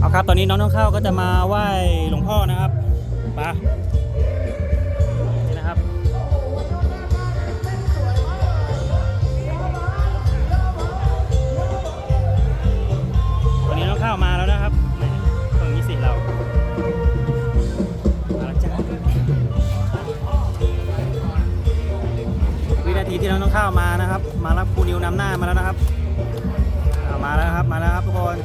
เอาครับ ตอนนี้น้องน้องข้าวก็จะมาไหว้หลวงพ่อนะครับไปนี่นะครับ ตอนนี้น้องข้าวมาแล้วนะครับแหมตรงนี้สิเรามาแล้วจ้าวินาทีที่น้องน้องข้าวมานะครับ มารับครูนิวนำหน้ามาแล้วนะครับ มาแล้วครับ มาแล้วครับทุกคน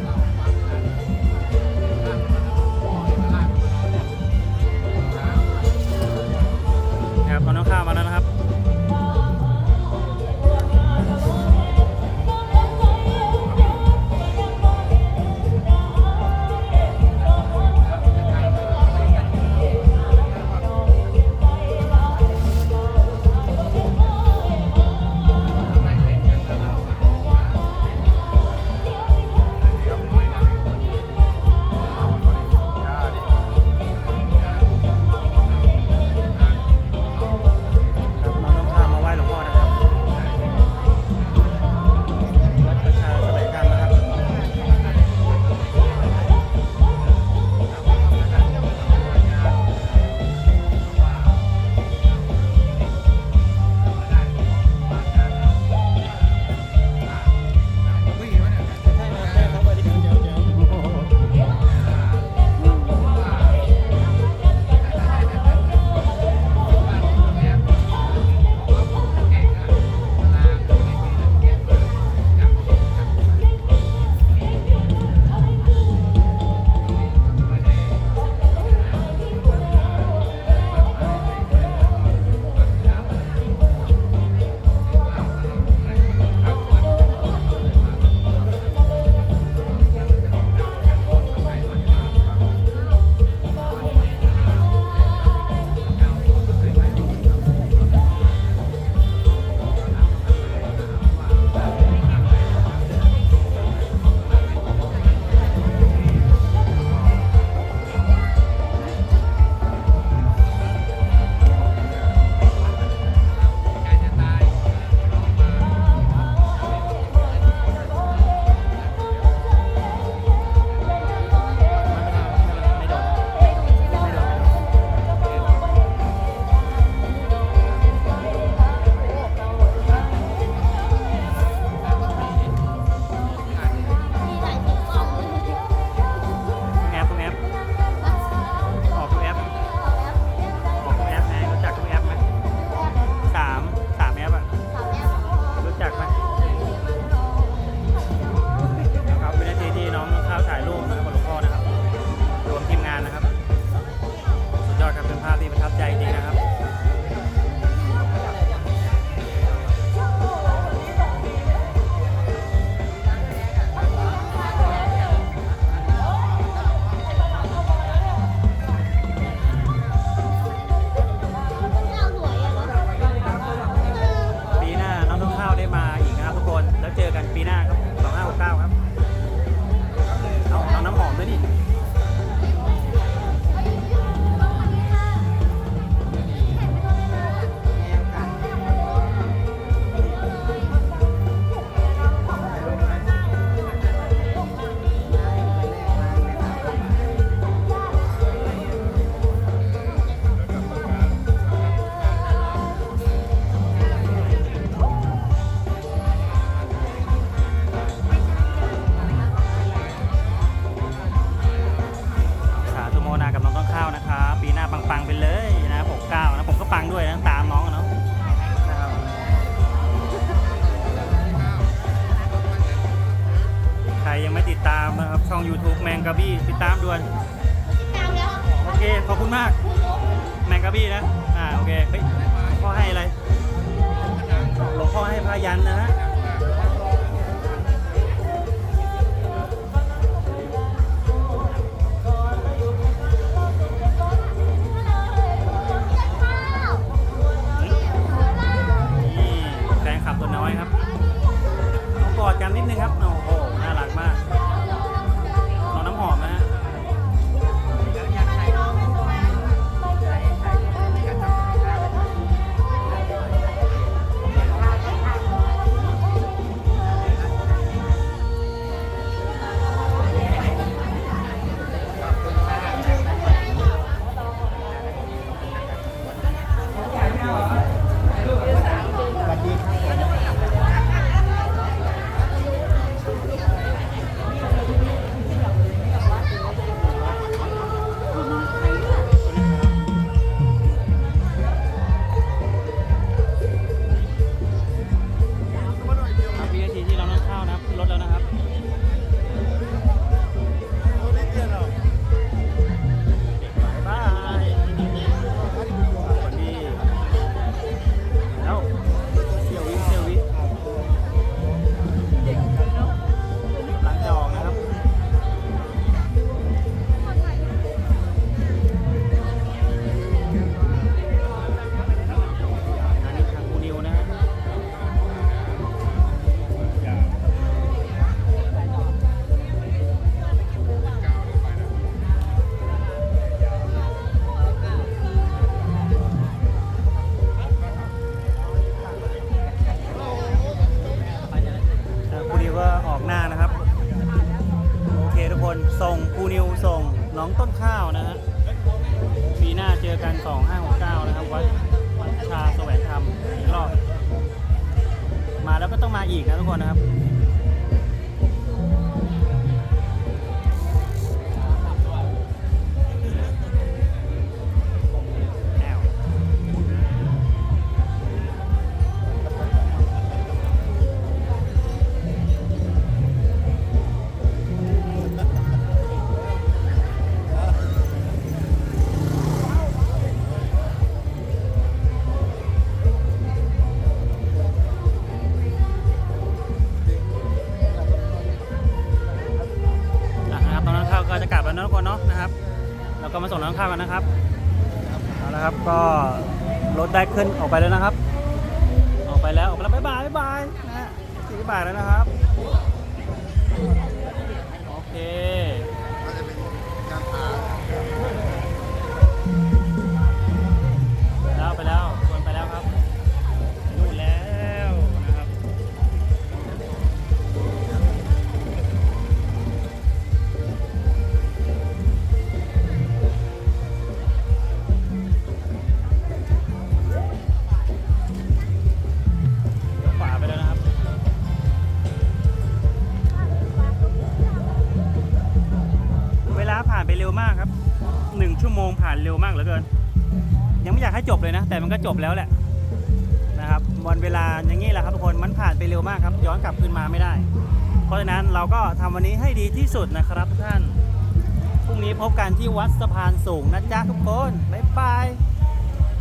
YouTube แมงกะบี้ติดตามด่วนโอเคขอบคุณมากแมงกะบี้นะอ่าโอเคเฮ้ยพ่อให้อะไรหลวงพ่อให้พายันนะฮะ อกัน 2569 นะครับ วัดวัดชาแสวงธรรมอีกรอบ มาแล้วก็ต้องมาอีกนะทุกคนนะครับ ข้ามกันนะครับเอาละครับก็รถได้ขึ้นออกไปแล้วนะครับ ออกไปแล้วออกไปแล้วบ๊ายบายบ๊ายบายนะฮะสี่บาทแล้วนะครับ โอเค งชั่วโมงผ่านเร็วมากเหลือเกิน ยังไม่อยากให้จบเลยนะ แต่มันก็จบแล้วแหละนะครับวันเวลาอย่างนี้แหละครับทุกคนมันผ่านไปเร็วมากครับ ย้อนกลับคืนมาไม่ได้ เพราะฉะนั้นเราก็ทำวันนี้ให้ดีที่สุดนะครับทุกท่านพรุ่งนี้พบกันที่วัดสะพานสูงนะจ๊ะทุกคนบ๊ายบาย